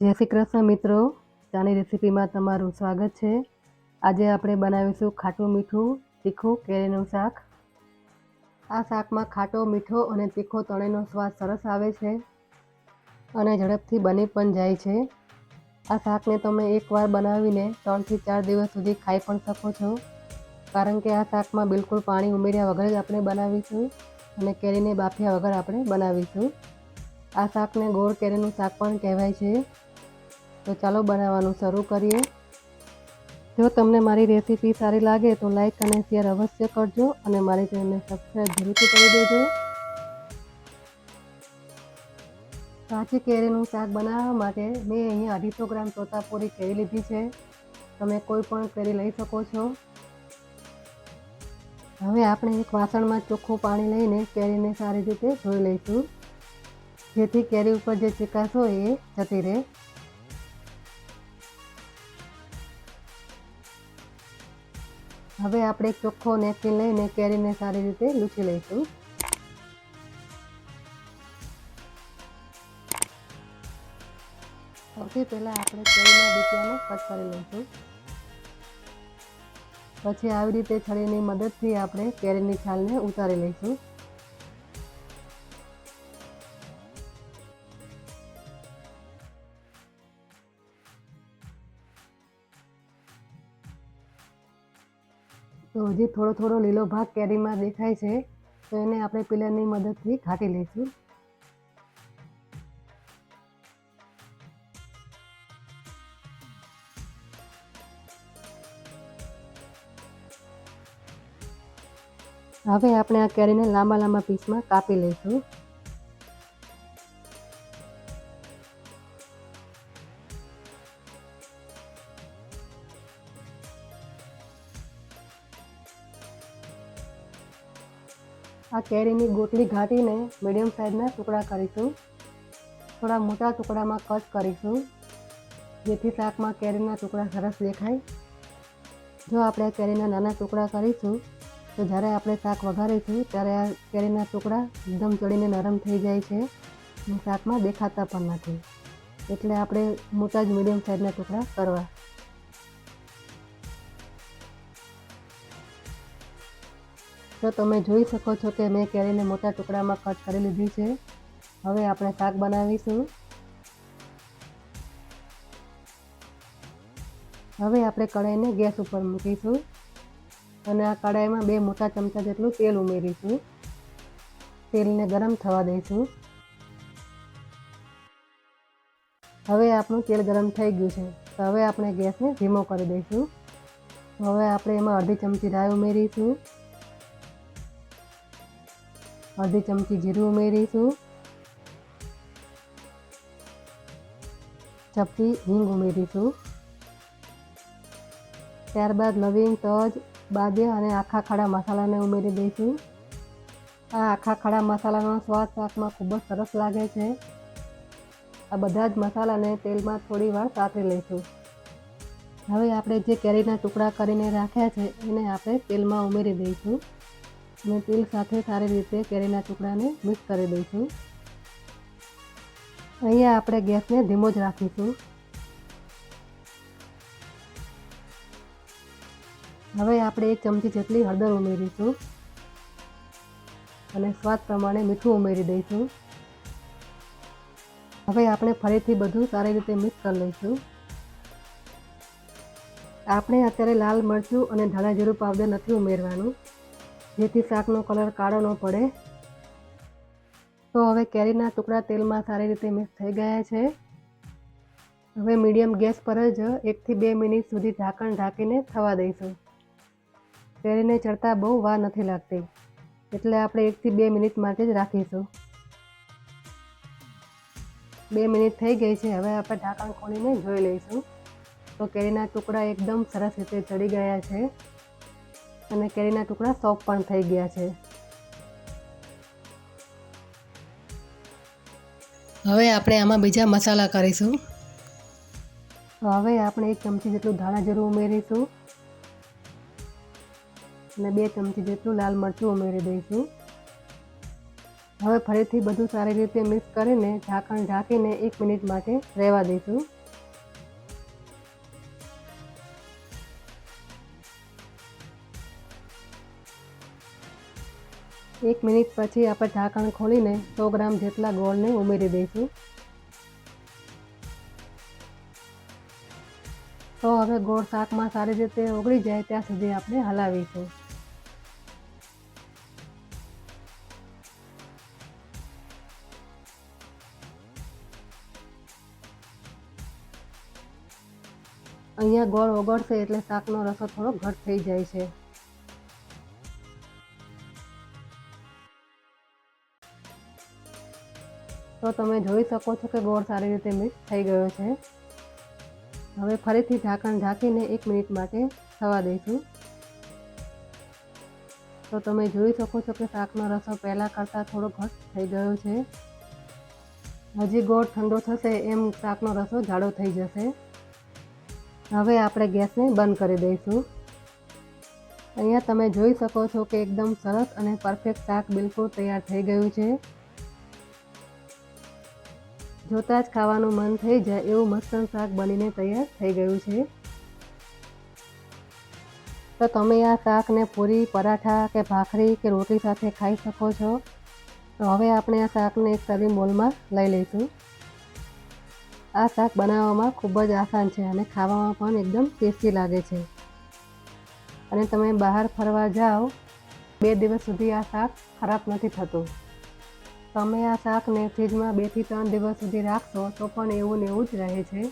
જય શ્રી કૃષ્ણ મિત્રો. ચાની રેસીપીમાં તમારું સ્વાગત છે. આજે આપણે બનાવીશું ખાટું મીઠું તીખું કેરીનું શાક. આ શાકમાં ખાટો મીઠો અને તીખો ત્રણેયનો સ્વાદ સરસ આવે છે અને ઝડપથી બની પણ જાય છે. આ શાકને તમે એકવાર બનાવીને ત્રણથી ચાર દિવસ સુધી ખાઈ પણ શકો છો. કારણ કે આ શાકમાં બિલકુલ પાણી ઉમેર્યા વગર જ આપણે બનાવીશું અને કેરીને બાફ્યા વગર આપણે બનાવીશું. આ શાકને ગોળ કેરીનું શાક પણ કહેવાય છે. તો ચાલો બનાવવાનું શરૂ કરીએ. જો તમને મારી રેસીપી સારી લાગે તો લાઈક અને શેર અવશ્ય કરજો અને મારી ચેનલને સબસ્ક્રાઈબ જરૂરથી કરી દેજો. કાચી કેરીનું શાક બનાવવા માટે મેં અહીંયા અઢીસો ગ્રામ તોતાપુરી કેરી લીધી છે. તમે કોઈ પણ કેરી લઈ શકો છો. હવે આપણે એક વાસણમાં ચોખ્ખું પાણી લઈને કેરીને સારી રીતે ધોઈ લઈશું. જેથી કેરી ઉપર જે ચિકાસ હોય એ જતી રહે. હવે આપણે ચોખ્ખો નેપકિન લઈને કેરીને સારી રીતે લૂછી લઈશું. સૌથી પહેલાં આપણે કેરીના બીજાને કટ કરી લઈશું. પછી આવી રીતે છરીની મદદથી આપણે કેરીની છાલને ઉતારી લઈશું. તો હજી થોડો થોડો લીલો ભાગ કેરીમાં દેખાય છે, તો એને આપણે પિલરની મદદથી ખાટી લઈશું. હવે આપણે આ કેરીને લાંબા લાંબા પીસમાં કાપી લઈશું. આ કેરીની ગોટલી ઘાટીને મીડિયમ સાઇઝના ટુકડા કરીશું. થોડા મોટા ટુકડામાં કટ કરીશું. જેથી શાકમાં કેરીના ટુકડા સરસ દેખાય. જો આપણે કેરીના નાના ટુકડા કરીશું, તો જ્યારે આપણે શાક વઘારીશું, ત્યારે આ કેરીના ટુકડા એકદમ ચડીને નરમ થઈ જાય છે શાકમાં દેખાતા પણ નથી. એટલે આપણે મોટા જ મીડિયમ સાઇઝના ટુકડા કરવા. તો તમે જોઈ શકો છો કે મેં કેરીને મોટા ટુકડામાં કટ કરી લીધી છે. હવે આપણે શાક બનાવીશું. હવે આપણે કઢાઈને ગેસ ઉપર મૂકીશું અને આ કઢાઈમાં બે મોટા ચમચા જેટલું તેલ ઉમેરીશું. તેલને ગરમ થવા દઈશું. હવે આપણું તેલ ગરમ થઈ ગયું છે. તો હવે આપણે ગેસને ધીમો કરી દઈશું. હવે આપણે એમાં અડધી ચમચી રાઈ ઉમેરીશું. અડધી ચમચી જીરું ઉમેરીશું. ચપટી હિંગ ઉમેરીશું. ત્યારબાદ લવિંગ તજ બાદે અને આખા ખાડા મસાલાને ઉમેરી દઈશું. આ આખા ખાડા મસાલાનો સ્વાદ શાકમાં ખૂબ જ સરસ લાગે છે. આ બધા જ મસાલાને તેલમાં થોડી વાર સાતરી લઈશું. હવે આપણે જે કેરીના ટુકડા કરીને રાખ્યા છે, એને આપણે તેલમાં ઉમેરી દઈશું. અને તેલ સાથે સારી રીતે કેરીના ટુકડાને મિક્સ કરી દઈશું અહીંયા આપણે ગેસને ધીમો જ રાખીશું. હવે આપણે એક ચમચી જેટલી હળદર ઉમેરીશું અને સ્વાદ પ્રમાણે મીઠું ઉમેરી દઈશું. હવે આપણે ફરીથી બધું સારી રીતે મિક્સ કરી લઈશું. આપણે અત્યારે લાલ મરચું અને ધાણા જીરું પાવડર નથી ઉમેરવાનું. જેથી શાકનો કલર કાળો ન પડે. તો હવે કેરીના ટુકડા તેલમાં સારી રીતે મિક્સ થઈ ગયા છે. હવે મીડિયમ ગેસ પર જ એકથી બે મિનિટ સુધી ઢાંકણ ઢાંકીને થવા દઈશું. કેરીને ચડતા બહુ વાર નથી લાગતી, એટલે આપણે એકથી બે મિનિટ માટે જ રાખીશું. બે મિનિટ થઈ ગઈ છે, હવે આપણે ઢાંકણ ખોલીને જોઈ લઈશું. તો કેરીના ટુકડા એકદમ સરસ રીતે ચડી ગયા છે. અને કેરીના ટુકડા સોફ્ટ પણ થઈ ગયા છે. હવે આપણે આમાં બીજા મસાલા કરીશું. તો હવે આપણે એક ચમચી જેટલું ધાણા જીરું ઉમેરીશું. અને બે ચમચી જેટલું લાલ મરચું ઉમેરી દઈશું. હવે ફરીથી બધું સારી રીતે મિક્સ કરીને ઢાંકણ ઢાંકીને એક મિનિટ માટે રહેવા દઈશું. એક મિનિટ પછી આપણે ઢાંકણ ખોલીને સો ગ્રામ જેટલા ગોળને ઉમેરી દઈશું. તો હવે ગોળ શાકમાં સારી રીતે ઓગળી જાય ત્યાં સુધી આપણે હલાવીશું. અહીંયા ગોળ ઓગળશે એટલે શાકનો રસો થોડો ઘટ થઈ જાય છે. તો તમે જોઈ શકો છો કે ગોળ સારી રીતે મિક્સ થઈ ગયો છે. હવે ફરીથી ઢાંકણ ઢાંકીને એક મિનિટ માટે થવા દઈશું. તો તમે જોઈ શકો છો કે શાકનો રસો પહેલાં કરતાં થોડો ઘટ થઈ ગયો છે. હજી ગોળ ઠંડો થશે એમ શાકનો રસો જાડો થઈ જશે. હવે આપણે ગેસને બંધ કરી દઈશું. અહીંયા તમે જોઈ શકો છો કે એકદમ સરસ અને પરફેક્ટ શાક બિલકુલ તૈયાર થઈ ગયું છે. જોતાં જ ખાવાનું મન થઈ જાય એવું મસ્તન શાક બનીને તૈયાર થઈ ગયું છે. તો તમે આ શાકને પૂરી, પરાઠા કે ભાખરી કે રોટી સાથે ખાઈ શકો છો. તો હવે આપણે આ શાકને એક સર્વિંગ બોલમાં લઈ લઈશું. આ શાક બનાવવામાં ખૂબ જ આસાન છે અને ખાવામાં પણ એકદમ ટેસ્ટી લાગે છે. અને તમે બહાર ફરવા જાઓ, બે દિવસ સુધી આ શાક ખરાબ નથી થતું. તમે આ શાકને ફ્રીજમાં બેથી ત્રણ દિવસ સુધી રાખશો તો પણ એવું ને એવું જ રહે છે.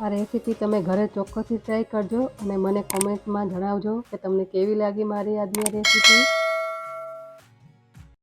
આ રેસીપી તમે ઘરે ચોક્કસથી ટ્રાય કરજો અને મને કોમેન્ટમાં જણાવજો કે તમને કેવી લાગી મારી આજની રેસીપી.